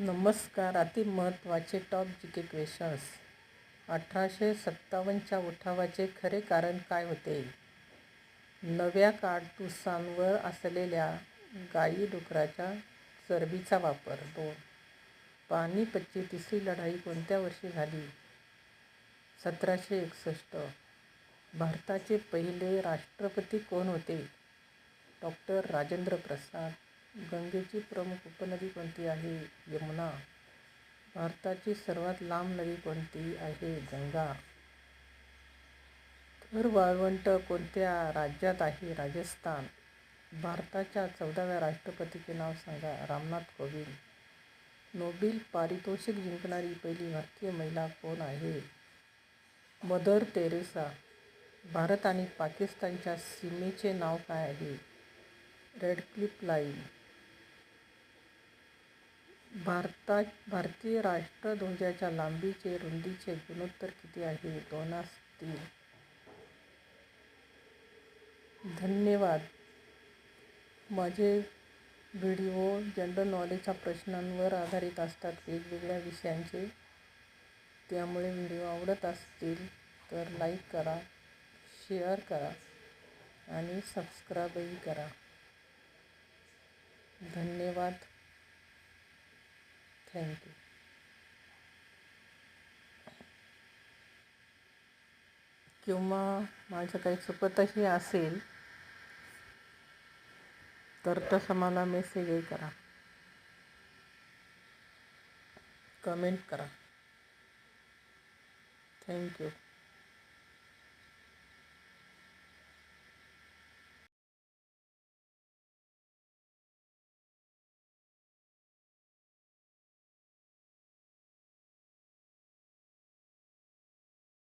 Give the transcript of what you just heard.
नमस्कार अति महत्त्वाचे टॉप जी के क्वेश्चन्स अठराशे सत्तावन्नच्या उठावाचे खरे कारण काय होते? नव्या काडतुसांवर असलेल्या गाई डुकराच्या चरबीचा वापर. दोन. पानिपतची तिसरी लढाई कोणत्या वर्षी झाली? सतराशे एकसष्ट. भारताचे पहिले राष्ट्रपती कोण होते? डॉक्टर राजेंद्र प्रसाद. गंगेची प्रमुख उपनदी कोणती आहे यमुना. भारताची सर्वात लांब नदी कोणती आहे गंगा. थर वाळवंट कोणत्या राज्यात आहे? राजस्थान. भारताच्या चौदाव्या राष्ट्रपतीचे नाव सांगा. रामनाथ कोविंद. नोबेल पारितोषिक जिंकणारी पहिली भारतीय महिला कोण आहे? मदर तेरेसा भारत आणि पाकिस्तानच्या सीमेचे नाव काय आहे? Radcliffe line. भारता भारतीय राष्ट्रध्वजाच्या लांबीचे रुंदीचे गुणोत्तर किती आहे? दोनास तीन. धन्यवाद. माझे व्हिडिओ जनरल नॉलेजच्या प्रश्नांवर आधारित असतात. वेगवेगळ्या विषयांचे. त्यामुळे व्हिडिओ आवडत असतील तर लाईक करा शेअर करा आणि सबस्क्राईबही करा. धन्यवाद. थँक्यू किंवा माझं काही चुकतही असेल तर तसं मला मेसेजही करा. कमेंट करा. थँक्यू